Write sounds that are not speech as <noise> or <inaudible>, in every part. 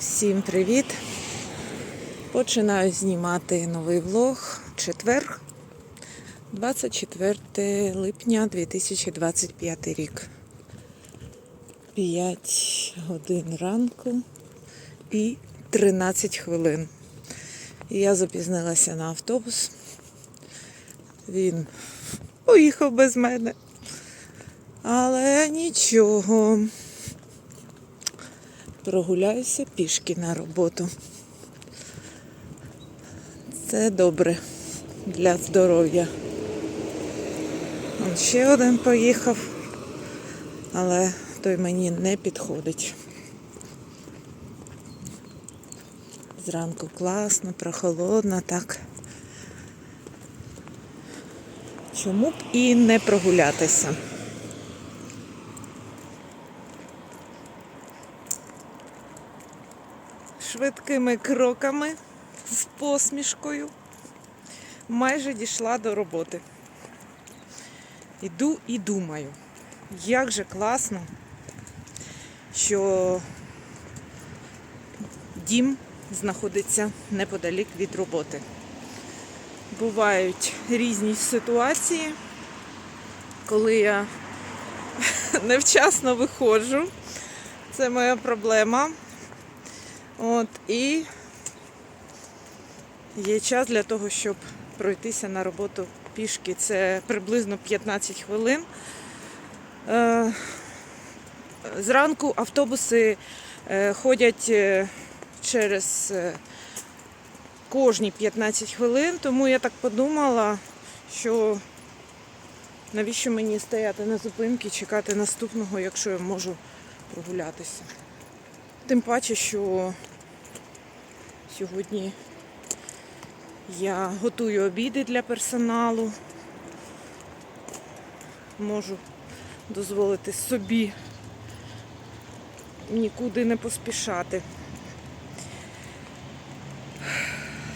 Всім привіт! Починаю знімати новий влог. Четвер, 24 липня 2025 рік. 5 годин ранку і 13 хвилин. Я запізнилася на автобус. Він поїхав без мене. Але нічого прогуляюся пішки на роботу. Це добре для здоров'я. Ще один поїхав, але той мені не підходить. Зранку класно, прохолодно, так. Чому б і не прогулятися? Швидкими кроками з посмішкою майже дійшла до роботи. Іду і думаю, як же класно, що дім знаходиться неподалік від роботи. Бувають різні ситуації, коли я <laughs> невчасно виходжу. Це моя проблема. От, і є час для того, щоб пройтися на роботу пішки. Це приблизно 15 хвилин. Е, Зранку автобуси е, ходять е, через кожні 15 хвилин, тому я так подумала, що навіщо мені стояти на зупинці, чекати наступного, якщо я можу прогулятися. Тим паче, що сьогодні я готую обіди для персоналу. Можу дозволити собі нікуди не поспішати.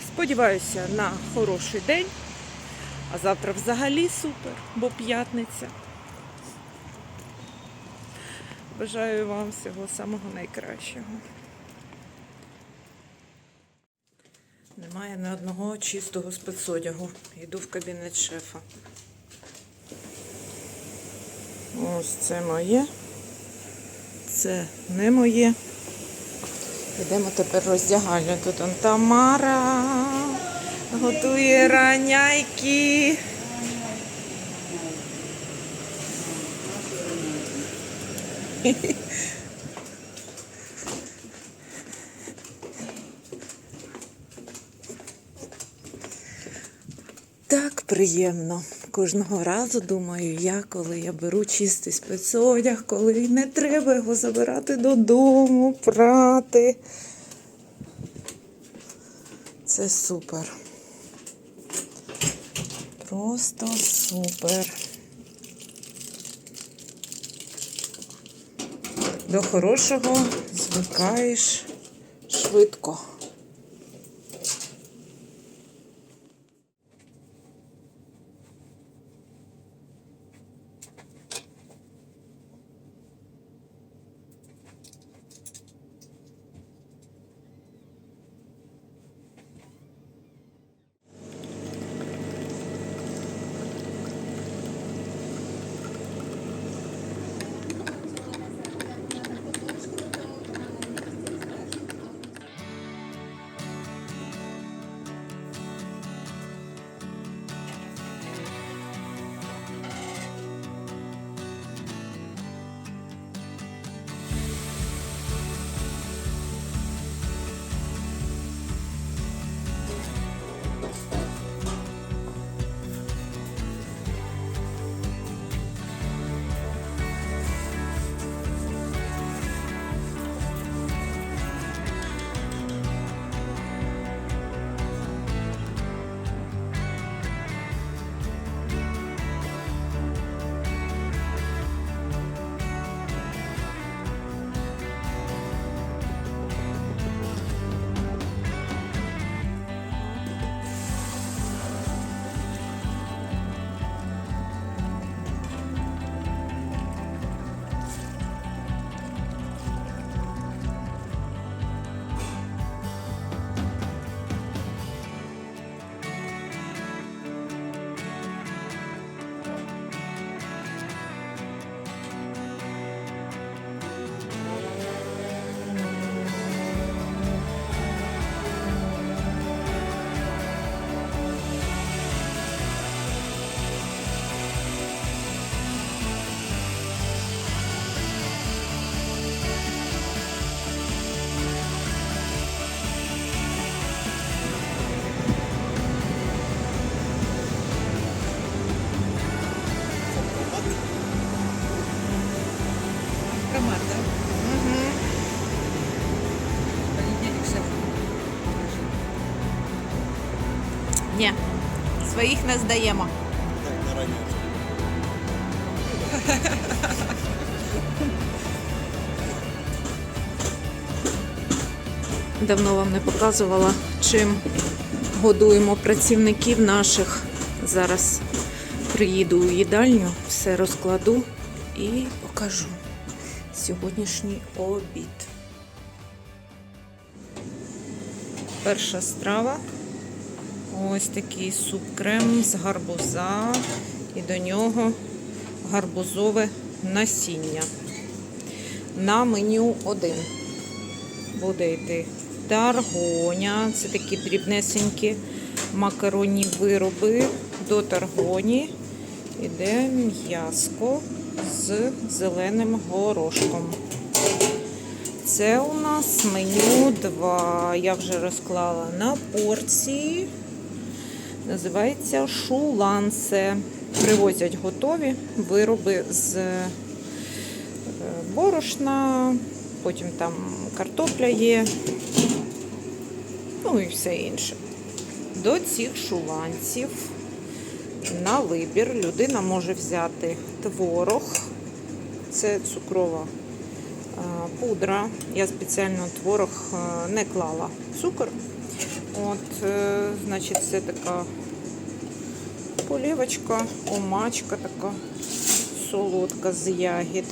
Сподіваюся на хороший день, а завтра взагалі супер, бо п'ятниця. Бажаю вам всього самого найкращого. Немає ні одного чистого спецодягу. Йду в кабінет шефа. Ось це моє. Це не моє. Йдемо тепер роздягальню. Тут он Тамара готує раняйки. Так <laughs> приємно. Кожного разу думаю я, коли я беру чистий спецодяг, коли не треба його забирати додому, прати. Це супер. Просто супер. До хорошого звикаєш швидко. Ні, своїх не здаємо. Так, на раніше. Давно вам не показувала, чим годуємо працівників наших. Зараз приїду у їдальню, все розкладу і покажу сьогоднішній обід. Перша страва. Ось такий суп-крем з гарбуза і до нього гарбузове насіння. На меню один буде йти таргоня. Це такі дрібнесенькі макаронні вироби. До таргоні йде м'яско з зеленим горошком. Це у нас меню 2. Я вже розклала на порції. Називається шулансе. Привозять готові вироби з е, борошна, потім там картопля є, ну і все інше. До цих шуланців на вибір людина може взяти творог, це цукрова е, пудра. Я спеціально творог е, не клала цукор. От, е, значить, це така полівочка, омачка така солодка з ягід,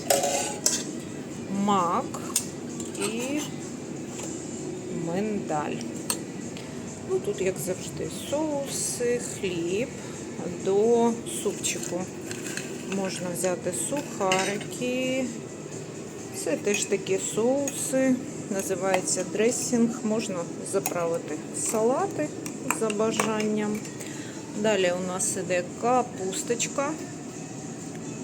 мак і миндаль. Ну, тут, як завжди, соуси, хліб до супчику. Можна взяти сухарики. Це теж такі соуси. Називається дресінг. Можна заправити салати за бажанням. Далі у нас іде капусточка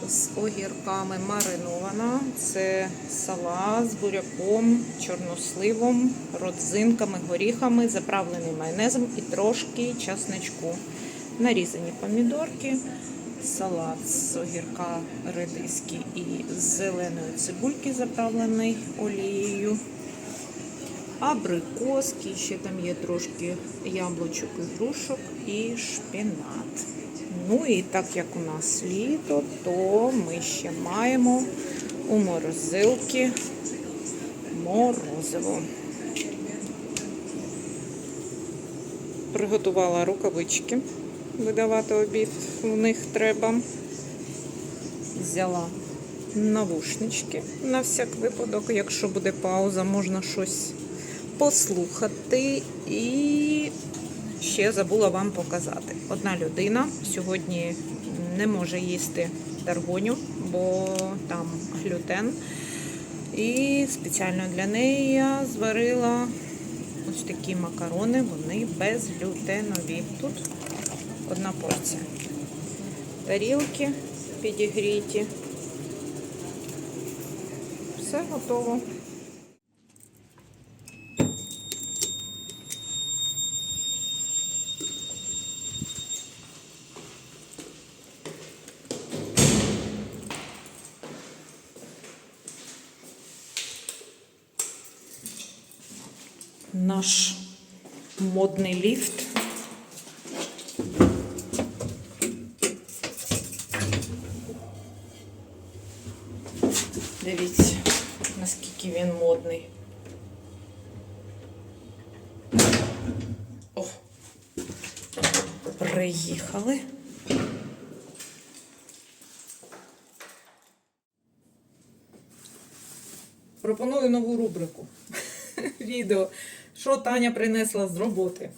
з огірками маринована. Це салат з буряком, чорносливом, родзинками, горіхами, заправлений майонезом і трошки часничку. Нарізані помідорки, салат з огірка редиски і зеленої цибульки, заправлений олією. Абрикоски, ще там є трошки яблучок і грушок і шпінат. Ну і так як у нас літо, то ми ще маємо у морозилки морозиво. Приготувала рукавички, видавати обід у них треба. Взяла навушнички на всяк випадок, якщо буде пауза, можна щось послухати. І ще забула вам показати. Одна людина сьогодні не може їсти таргоню, бо там глютен. І спеціально для неї я зварила ось такі макарони, вони безглютенові. Тут одна порція. Тарілки підігріті. Все готово. Наш модний ліфт. Дивіться, наскільки він модний. О, приїхали. Пропоную нову рубрику. <laughs> Відео, що Таня принесла з роботи.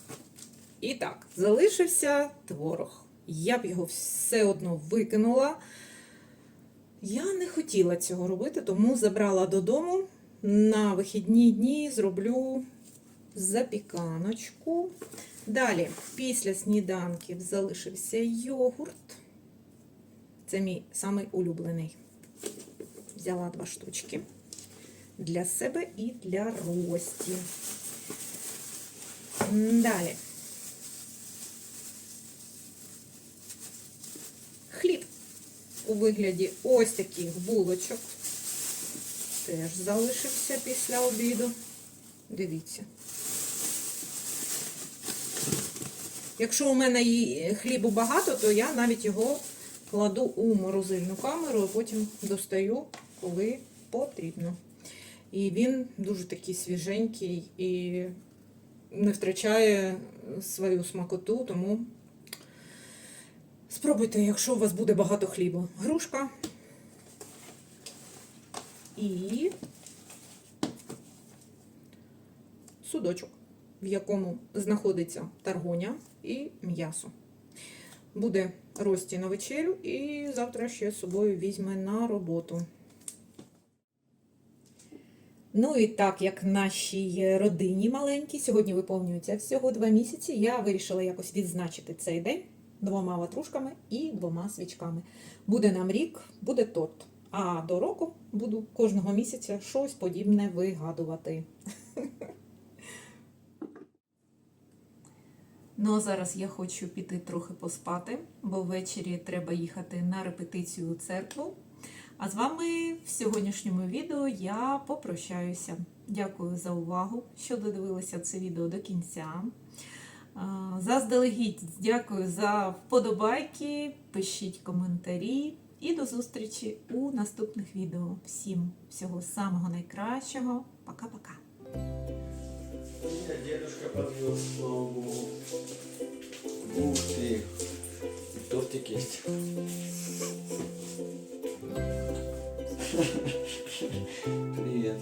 І так, залишився творог. Я б його все одно викинула. Я не хотіла цього робити, тому забрала додому. На вихідні дні зроблю запіканочку. Далі, після сніданків залишився йогурт. Це мій самий улюблений. Взяла два штучки для себе і для Рості. Далі. Хліб у вигляді ось таких булочок. Теж залишився після обіду. Дивіться. Якщо у мене хлібу багато, то я навіть його кладу у морозильну камеру, а потім достаю, коли потрібно. І він дуже такий свіженький і не втрачає свою смакоту, тому спробуйте, якщо у вас буде багато хлібу. Грушка і судочок, в якому знаходиться таргоня і м'ясо. Буде Рості на вечерю і завтра ще з собою візьме на роботу. Ну і так, як нашій родині маленькій, сьогодні виповнюється всього два місяці, я вирішила якось відзначити цей день двома ватрушками і двома свічками. Буде нам рік, буде торт. А до року буду кожного місяця щось подібне вигадувати. <laughs> Ну а зараз я хочу піти трохи поспати, бо ввечері треба їхати на репетицію у церкву. А з вами в сьогоднішньому відео я попрощаюся. Дякую за увагу, що додивилися це відео до кінця. Заздалегідь дякую за вподобайки, пишіть коментарі і до зустрічі у наступних відео. Всім всього самого найкращого. Пока-пока. Дедушка подвез, слава богу. Ух ты. Тортик есть. <laughs> Привет.